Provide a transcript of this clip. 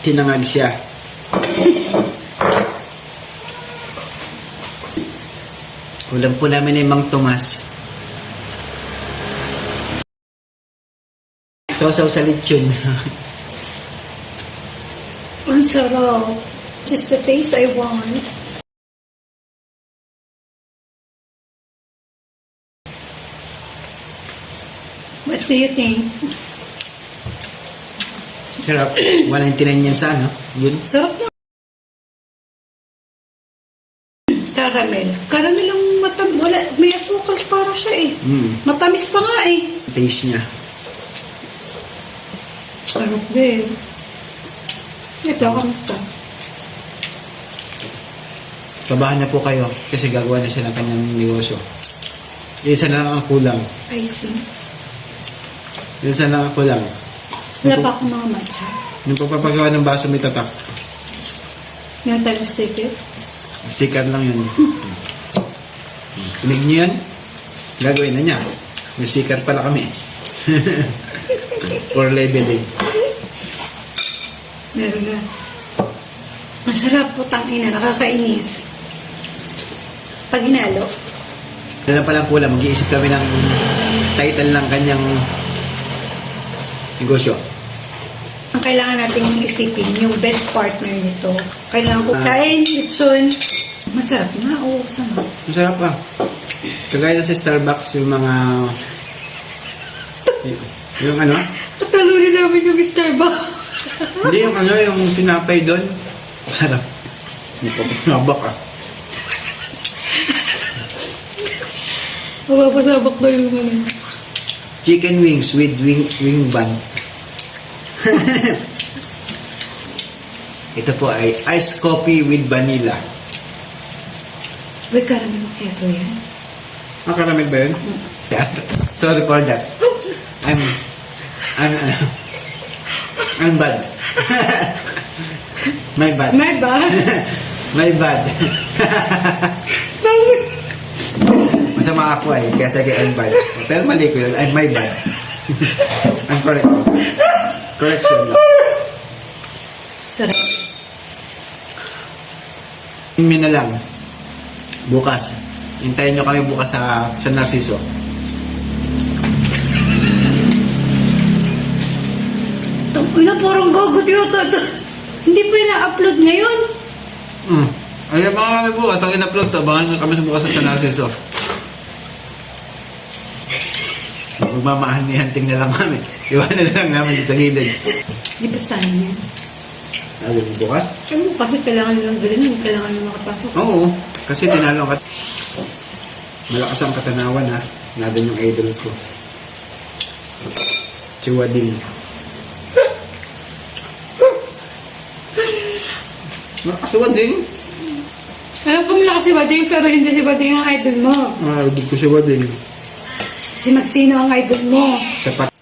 Tinangag siya. Ulam po namin ni Mang Tomas. Sausaw sa lechon. Ang sarap. This is the taste I want. What do you think? Sarap. 199 yan sa ano? Yun. Sarap na. Caramel. Caramel ang matam... Wala, may asukal para siya eh. Mm. Matamis pa nga eh. Taste niya. Sarap din. Ito, kamusta? Kabahan na po kayo kasi gagawa na siya ng kanyang negosyo. Isa na lang ang kulang. I see. Isa na lang ang kulang. Wala pa akong mga matcha. Yung pagpapagawa ng baso may tatak. Yung tayo sticker. Sticker lang yun. Tinig niyo yan? Gagawin na niya. May sticker pala kami. For labeling. Meron na. Masarap po ina, nakakainis. Pag hinalo, Wala pa lang kulang. Mag-iisip kami ng title ng kanyang negosyo. Ang kailangan natin isipin, yung best partner nito. Kailangan ko kain, lechon. Masarap na, oo, sama. Masarap pa. Kagaya na sa Starbucks, yung mga... Yung ano? Tatalunin namin yung Starbucks. Hindi yung ano, yung tinapay doon. Parang... Hindi ko pinabak ah. Mapapasabak daw yung ano. Chicken wings with wing, wing bun. Ito po ay iced coffee with vanilla. Uy, karami macchiato yan. Ang karamel ba yun? Yeah. Sorry for that. I'm... I'm... ano, I'm bad. My bad. May ba? My bad. Masama ako eh, kaya sige I'm bad. Pero mali ko yun, I'm my bad. I'm correct. Correction lang. Sarap. Hindi na lang. Bukas. Hintayin nyo kami bukas sa, sa Narciso. Uy na, parang gago yata. ito. Hindi pa na-upload ngayon. Hmm. Ay, abangan kami bukas. Ang in-upload to, abangan nyo kami sa bukas sa Narciso. Magmamahal ni Hunting na lang kami. Iwanan na lang namin sa gilid. Di ba sana yan? Sabi mo bukas? Mo kasi kailangan nilang bilhin, kailangan nilang makapasok. Oo. Kasi tinalo ka. Malakas ang katanawan ha. Nandun yung idol ko. Si Wading. Malakas si Wading. Alam ko malakas si Bading, pero hindi si Bading ang idol mo. Ah, idol ko si Wading. Si Maxino ang idol mo. Sapat.